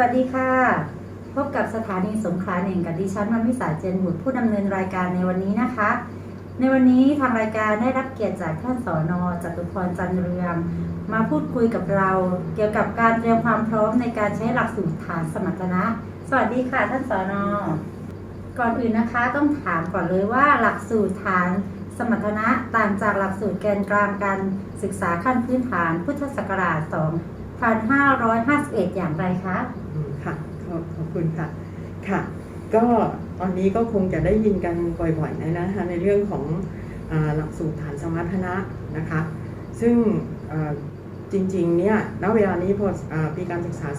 สวัสดีค่ะ พบกับสถานีสงขลาเองกับดิฉันมันวิสาเจนบุตรผู้ดำเนินรายการในวันนี้นะคะ ในวันนี้ทางรายการได้รับเกียรติจากท่านสอนอจตุพรจันเรือง มาพูดคุยกับเราเกี่ยวกับการเตรียมความพร้อมในการใช้หลักสูตรฐานสมรรถนะ สวัสดีค่ะท่านสอนอก่อนอื่นนะคะต้องถามก่อนเลยว่าหลักสูตรฐานสมรรถนะต่างจากหลักสูตรแกนกลางการศึกษาขั้นพื้นฐานพุทธศักราช 2551 อย่างไรคะอืมค่ะ ขอบขอบคุณค่ะ ค่ะ ก็ตอนนี้ก็คงจะได้ยินกันบ่อยๆนะนะคะในเรื่องของอหลักสูตรฐานสมรรถนะนะคะ ซึ่งจริงๆ เนี่ย ณ เวลานี้พออปีการศึกษา 2553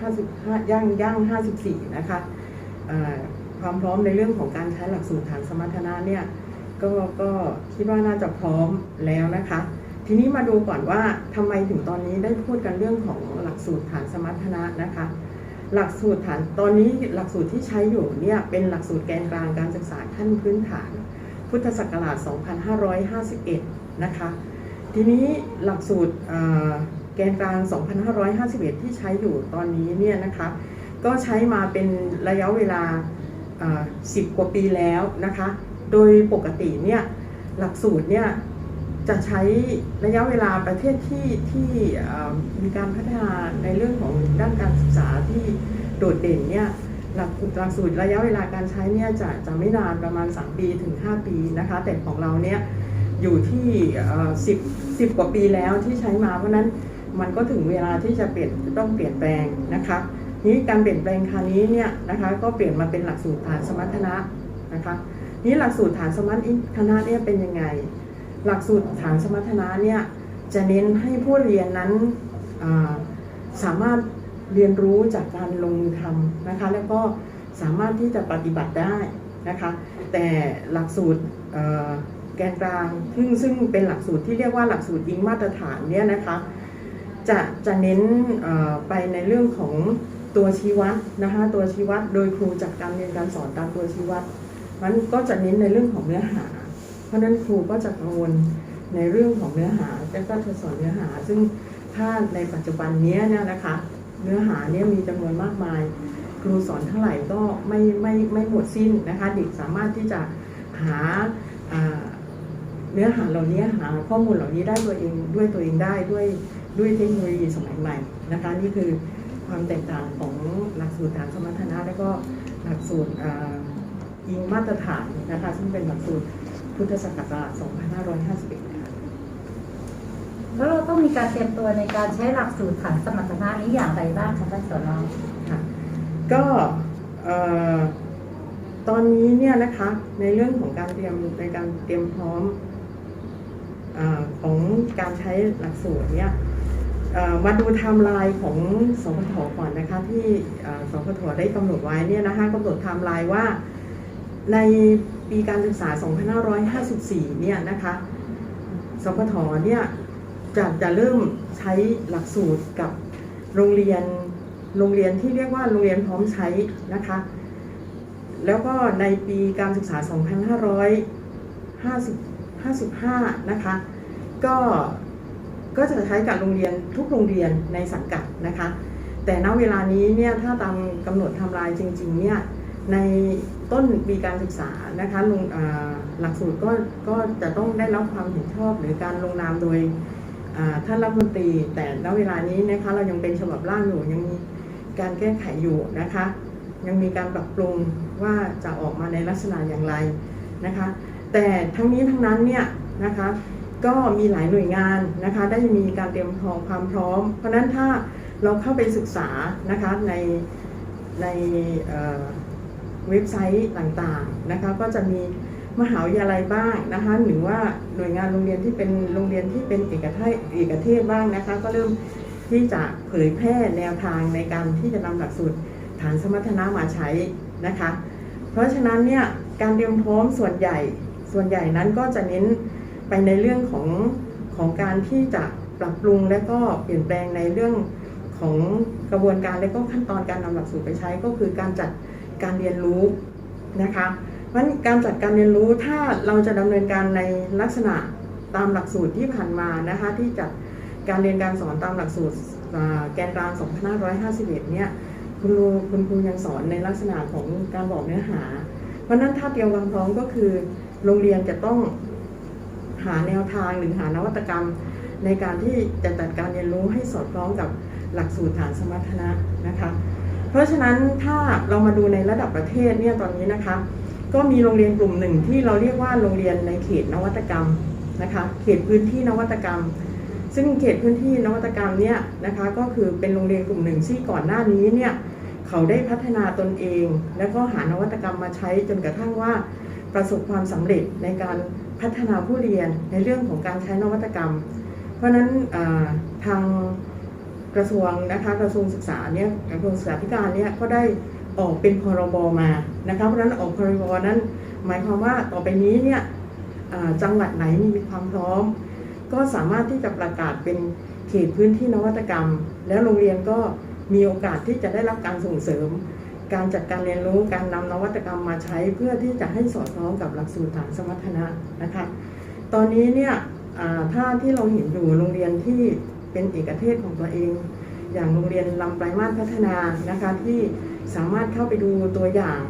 55ย่างย่าง 54 นะคะความพร้อมในเรื่องของการใช้หลักสูตรฐานสมรรถนะเนี่ย ก็ก็คิดว่าน่าจะพร้อมแล้วนะคะ ทีนี้มาดูก่อนว่าทำไมถึงตอนนี้ได้พูดกันเรื่องของหลักสูตรฐานสมรรถนะนะคะ หลักสูตรฐานตอนนี้หลักสูตรที่ใช้อยู่เนี่ยเป็นหลักสูตรแกนกลางการศึกษาขั้นพื้นฐาน พุทธศักราช 2551 นะคะ ทีนี้หลักสูตรแกนกลาง 2551 ที่ใช้อยู่ตอนนี้เนี่ยนะคะก็ใช้มาเป็นระยะเวลา 10 กว่าปีแล้วนะคะ โดยปกติเนี่ยหลักสูตรเนี่ย จะใช้ระยะเวลาประเทศที่ที่มีการพัฒนาในเรื่องของด้านการศึกษาที่โดดเด่นเนี่ยหลักหลักสูตรระยะเวลาการใช้เนี่ยจะจะไม่นานประมาณ 3 ปีถึง 5 ปีนะคะแต่ของเราเนี่ยอยู่ที่สิบสิบกว่าปีแล้วที่ใช้มาเพราะนั้นมันก็ถึงเวลาที่จะเปลี่ยนจะต้องเปลี่ยนแปลงนะคะนี้การเปลี่ยนแปลงคราวนี้เนี่ยนะคะก็เปลี่ยนมาเป็นหลักสูตรฐานสมรรถนะนะคะนี้หลักสูตรฐานสมรรถนะเนี่ยเป็นยังไง หลักสูตรฐานสมรรถนะเนี่ยจะเน้นให้ผู้เรียนนั้นาสามารถเรียนรู้จากการลงมือทำนะคะ แล้วก็สามารถที่จะปฏิบัติได้นะคะ แต่หลักสูตรแกนกลางซึ่งซึ่งเป็นหลักสูตรที่เรียกว่าหลักสูตรยิงมาตรฐานเนี่ยนะคะจะจะเน้นไปในเรื่องของตัวชี้วัดนะคะตัวชี้วัดโดยครูจัดการเรียนการสอนตามตัวชี้วัดมันก็จะเน้นในเรื่องของเนื้อหา ราะนั้นครูก็จะกังวลในเรื่องของเนื้อหาแล้วก็จะสอนเนื้อหา ซึ่งถ้าในปัจจุบันนี้เนี่ยนะคะ เนื้อหาเนี่ยมีจำนวนมากมาย ครูสอนเท่าไหร่ก็ไม่ไม่ไม่หมดสิ้นนะคะเด็กสามารถที่จะหาเนื้อหาเหล่านี้หาข้อมูลเหล่านี้ได้ตัวเองด้วยตัวเองได้ด้วยด้วยเทคโนโลยีสมัยใหม่นะคะนี่คือความแตกต่างของหลักสูตรฐานสมรรถนะและก็หลักสูตรอิงมาตรฐานนะคะซึ่งเป็นหลักสูตร พุทธศักราช 2551 ค่ะ แล้วเราต้องมีการเตรียมตัวในการใช้หลักสูตรฐานสมรรถนะนี้อย่างไรบ้างคะท่านสอนอค่ะ ก็ตอนนี้เนี่ยนะคะในเรื่องของการเตรียมในการเตรียมพร้อมอของการใช้หลักสูตรเนี่ยมาดูไทม์ไลน์ของสพทก่อนนะคะที่เอ่อสพทได้กำหนดไว้เนี่ยนะคะกำหนดไทม์ไลน์ว่า ในปีการศึกษา 2554 เนี่ยนะคะสพทเนี่ยจะจะเริ่มใช้หลักสูตรกับโรงเรียนโรงเรียนที่เรียกว่าโรงเรียนพร้อมใช้นะคะ แล้วก็ในปีการศึกษา 2555 นะคะ ก็ก็จะใช้กับโรงเรียนทุกโรงเรียนในสังกัดนะคะ แต่ณเวลานี้เนี่ยถ้าตามกำหนดทำลายจริงๆเนี่ยใน ต้นปีการศึกษานะคะลงหลักสูตรก็ก็จะต้องได้รับความเห็นชอบหรือการลงนามโดยท่านรัฐมนตรี แต่ณเวลานี้นะคะเรายังเป็นฉบับร่างอยู่ยังมีการแก้ไขอยู่นะคะ ยังมีการปรับปรุงว่าจะออกมาในลักษณะอย่างไรนะคะ แต่ทั้งนี้ทั้งนั้นเนี่ยนะคะก็มีหลายหน่วยงานนะคะได้มีการเตรียมพร้อมความพร้อม เพราะฉะนั้นถ้าเราเข้าไปศึกษานะคะในใน เว็บไซต์ต่างๆนะคะก็จะมีมหาวิทยาลัยบ้างนะคะหรือว่าหน่วยงานโรงเรียนที่เป็นโรงเรียนที่เป็นเอกเทศเอกเทศบ้างนะคะก็เริ่มที่จะเผยแพร่แนวทางในการที่จะนำหลักสูตรฐานสมรรถนะมาใช้นะคะ เพราะฉะนั้นเนี่ยการเตรียมพร้อมส่วนใหญ่ส่วนใหญ่นั้นก็จะเน้นไปในเรื่องของของการที่จะปรับปรุงและก็เปลี่ยนแปลงในเรื่องของกระบวนการและก็ขั้นตอนการนำหลักสูตรไปใช้ก็คือการจัด การเรียนรู้นะคะเพราะฉะนั้นการจัดการเรียนรู้ถ้าเราจะดำเนินการในลักษณะตามหลักสูตรที่ผ่านมานะคะที่จัดการเรียนการสอนตามหลักสูตรแกนกลาง 2551 เนี่ยคุณครูคุณครูยังสอนในลักษณะของการบอกเนื้อหา เพราะฉะนั้นถ้าเตรียมความพร้อมก็คือ โรงเรียนจะต้องหาแนวทางหรือหานวัตกรรม ในการที่จะจัดการเรียนรู้ให้สอดคล้องกับหลักสูตรฐานสมรรถนะนะคะ เพราะฉะนั้นถ้าเรามาดูในระดับประเทศเนี่ยตอนนี้นะคะ ก็มีโรงเรียนกลุ่มหนึ่งที่เราเรียกว่าโรงเรียนในเขตนวัตกรรมนะคะเขตพื้นที่นวัตกรรม ซึ่งเขตพื้นที่นวัตกรรมเนี่ยนะคะก็คือเป็นโรงเรียนกลุ่มหนึ่งที่ก่อนหน้านี้เนี่ยเขาได้พัฒนาตนเอง แล้วก็หานวัตกรรมมาใช้จนกระทั่งว่าประสบความสำเร็จในการพัฒนาผู้เรียนในเรื่องของการใช้นวัตกรรม เพราะฉะนั้นทาง กระทรวงนะคะกระทรวงศึกษาเนี่ยกระทรวงศึกษาธิการเนี่ยก็ได้ออกเป็นพรบมานะคะเพราะฉะนั้นออกพรบนั้น หมายความว่าต่อไปนี้เนี่ยจังหวัดไหนมีความพร้อม ก็สามารถที่จะประกาศเป็นเขตพื้นที่นวัตกรรม แล้วโรงเรียนก็มีโอกาสที่จะได้รับการส่งเสริม การจัดการเรียนรู้การนำนวัตกรรมมาใช้เพื่อที่จะให้สอดคล้องกับหลักสูตรฐานสมรรถนะนะคะ ตอนนี้เนี่ยถ้าที่เราเห็นอยู่โรงเรียนที่ เป็นเอกเทศของตัวเอง อย่างโรงเรียนลำปลายมาตรพัฒนานะคะที่สามารถเข้าไปดูตัวอย่าง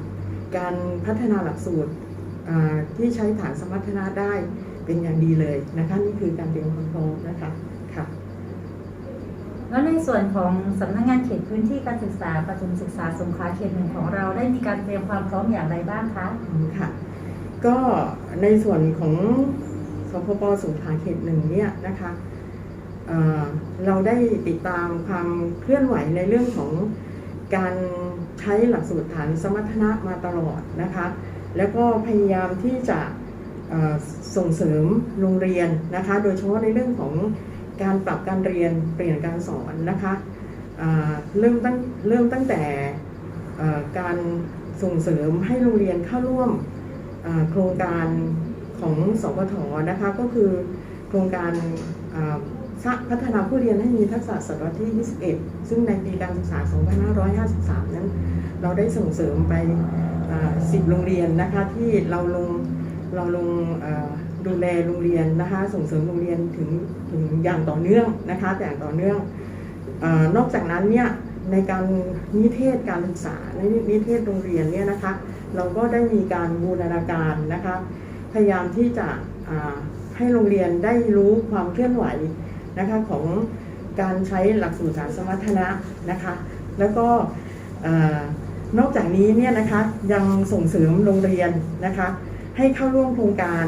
การพัฒนาหลักสูตรอ่าที่ใช้ฐานสมรรถนะได้เป็นอย่างดีเลยนะคะนี่คือการเตรียมความพร้อมนะคะค่ะแล้วในส่วนของสำนักงานเขตพื้นที่การศึกษาประถมศึกษาสงขลาเขตหนึ่งของเราได้มีการเตรียมความพร้อมอย่างไรบ้างคะอืมค่ะ ก็ในส่วนของสพปสงขลาเขตหนึ่งเนี่ยนะคะ เราได้ติดตามความเคลื่อนไหวในเรื่องของการใช้หลักสูตรฐานสมรรถนะมาตลอดนะคะ แล้วก็พยายามที่จะส่งเสริมโรงเรียนนะคะ โดยเฉพาะในเรื่องของการปรับการเรียนเปลี่ยนการสอนนะคะเริ่มตั้งเริ่มตั้งแต่การส่งเสริมให้โรงเรียนเข้าร่วมโครงการของสปทนะคะก็คือโครงการ พัฒนาผู้เรียนให้มีทักษะศตวรรษที่ 21 ซึ่งในปีการศึกษา 2553 นั้น เราได้ส่งเสริมไป 10 โรงเรียนนะคะที่เราลงเราลงดูแลโรงเรียนนะคะส่งเสริมโรงเรียนถึงถึงอย่างต่อเนื่องนะคะแต่อย่างต่อเนื่องอนอกจากนั้นเนี่ยในการนิเทศการศึกษาในนิเทศโรงเรียนเนี่ยนะคะเราก็ได้มีการบูรณาการนะคะพยายามที่จะให้โรงเรียนได้รู้ความเคลื่อนไหว นะคะของการใช้หลักสูตรสารสมรรถนะนะคะ แล้วก็นอกจากนี้เนี่ยนะคะยังส่งเสริมโรงเรียนนะคะให้เข้าร่วมโครงการ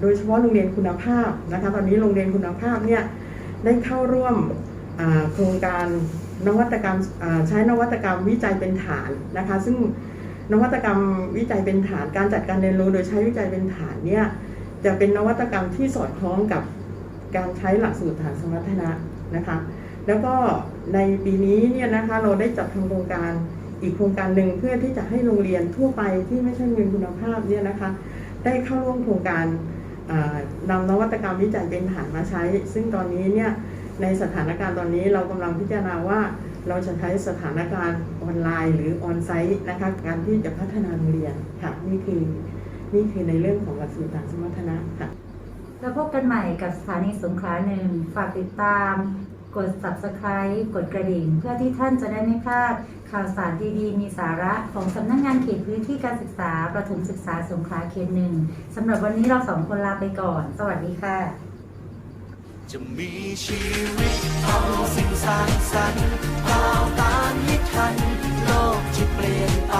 โดยเฉพาะโรงเรียนคุณภาพนะคะตอนนี้โรงเรียนคุณภาพเนี่ยได้เข้าร่วมโครงการนวัตกรรมใช้นวัตกรรมวิจัยเป็นฐานนะคะซึ่งนวัตกรรมวิจัยเป็นฐานการจัดการเรียนรู้โดยใช้วิจัยเป็นฐานเนี่ยจะเป็นนวัตกรรมที่สอดคล้องกับ การใช้หลักสูตรฐานสมรรถนะนะคะ แล้วก็ในปีนี้เนี่ยนะคะเราได้จัดทำโครงการอีกโครงการหนึ่งเพื่อที่จะให้โรงเรียนทั่วไปที่ไม่ใช่โรงเรียนคุณภาพเนี่ยนะคะได้เข้าร่วมโครงการนำนวัตกรรมวิจัยเป็นฐานมาใช้ ซึ่งตอนนี้เนี่ยในสถานการณ์ตอนนี้เรากำลังพิจารณาว่าเราจะใช้สถานการณ์ออนไลน์หรือออนไซต์นะคะการที่จะพัฒนาโรงเรียนค่ะนี่คือนี่คือในเรื่องของหลักสูตรฐานสมรรถนะค่ะ แล้วพบกันใหม่กับสถานีสงขลาหนึ่งฝากติดตาม กด subscribe กดกระดิ่ง เพื่อที่ท่านจะได้ไม่พลาด ข่าวสารดีๆ มีสาระของสำนักงานเขตพื้นที่การศึกษา ประถมศึกษาสงขลาเขตหนึ่งสำหรับวันนี้เราสองคนลาไปก่อน สวัสดีค่ะ จะมีชีวิตทำสิ่งสร้างสรรค์ก้าวตามให้ทัน โลกที่เปลี่ยนไป